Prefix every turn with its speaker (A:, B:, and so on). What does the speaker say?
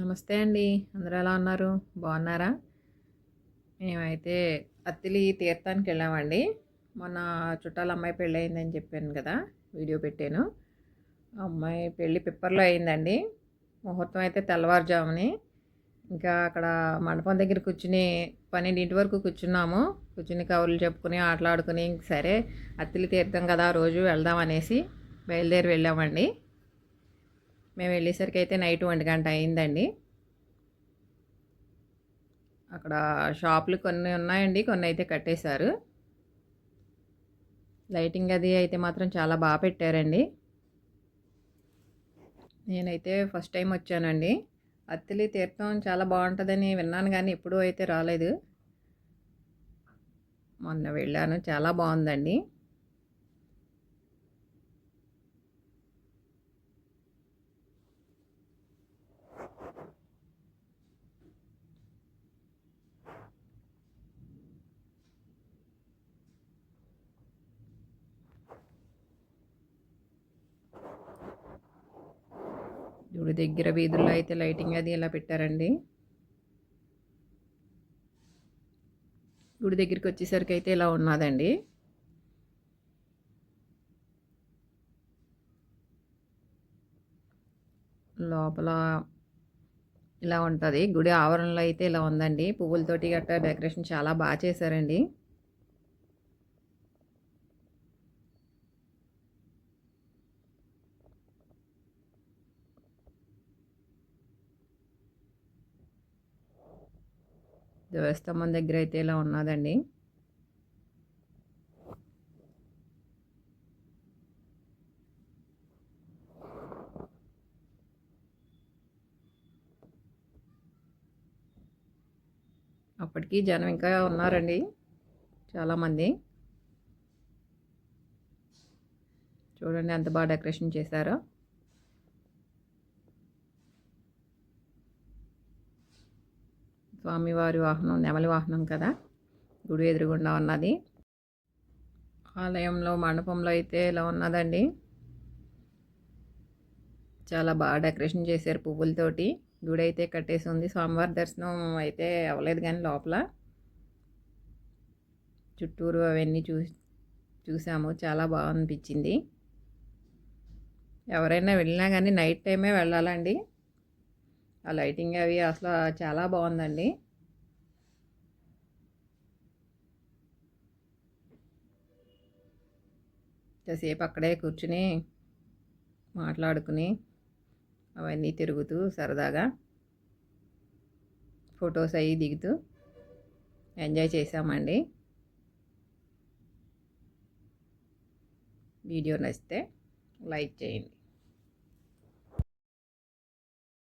A: నమస్తే అండి. అందరూ ఎలా ఉన్నారు? బాగున్నారా? మేమైతే అత్తిలి తీర్థానికి వెళ్ళామండి. మొన్న చుట్టాల అమ్మాయి పెళ్ళి అయిందని చెప్పాను కదా వీడియో పెట్టాను. అమ్మాయి పెళ్ళి పిప్పర్లో అయిందండి. ముహూర్తం అయితే తెల్లవారుజాముని. ఇంకా అక్కడ మండపం దగ్గర కూర్చుని పన్నెండింటి వరకు కూర్చున్నాము. కూర్చుని కవులు చెప్పుకుని ఆటలాడుకుని సరే అత్తిలి తీర్థం కదా రోజు వెళ్దాం అనేసి బయలుదేరి వెళ్ళామండి. మేము వెళ్ళేసరికి అయితే నైట్ ఒంటి గంట అయిందండి. అక్కడ షాపులు కొన్ని ఉన్నాయండి కొన్ని అయితే కట్టేశారు. లైటింగ్ అది అయితే మాత్రం చాలా బాగా పెట్టారండి. నేనైతే ఫస్ట్ టైం వచ్చానండి. అత్తిలి తీర్థం చాలా బాగుంటుందని విన్నాను కానీ ఎప్పుడూ అయితే రాలేదు. మొన్న వెళ్ళాను చాలా బాగుందండి. గుడి దగ్గర వీధుల్లో అయితే లైటింగ్ అది ఇలా పెట్టారండి. గుడి దగ్గరికి వచ్చేసరికి అయితే ఇలా ఉన్నదండి. లోపల ఇలా ఉంటుంది. గుడి ఆవరణలో అయితే ఇలా ఉందండి. పువ్వులతోటి గట్రా డెకరేషన్ చాలా బాగా చేశారండి. ధ్వజస్తంభం దగ్గర అయితే ఇలా ఉన్నదండి. అప్పటికి జనం ఇంకా ఉన్నారండి చాలామంది. చూడండి ఎంత బాగా డెకరేషన్ చేశారో. స్వామివారి వాహనం నెమలి వాహనం కదా? గుడి ఎదురుగుండా ఉన్నది. ఆలయంలో మండపంలో అయితే ఇలా ఉన్నదండి? చాలా బాగా డెకరేషన్ చేశారు పువ్వులతోటి. గుడి అయితే కట్టేసి ఉంది. స్వామివారి దర్శనం అయితే అవ్వలేదు కానీ లోపల. చుట్టూరు అవన్నీ చూ చూసాము. చాలా బాగా అనిపించింది. ఎవరైనా వెళ్ళినా కానీ నైట్ టైమే వెళ్ళాలండి. ఆ లైటింగ్ అవి అసలు చాలా బాగుందండి. ఇంతసేపు అక్కడే కూర్చుని మాట్లాడుకుని అవన్నీ తిరుగుతూ సరదాగా ఫొటోస్ అవి దిగుతూ ఎంజాయ్ చేసామండి వీడియో నచ్చితే లైక్ చేయండి.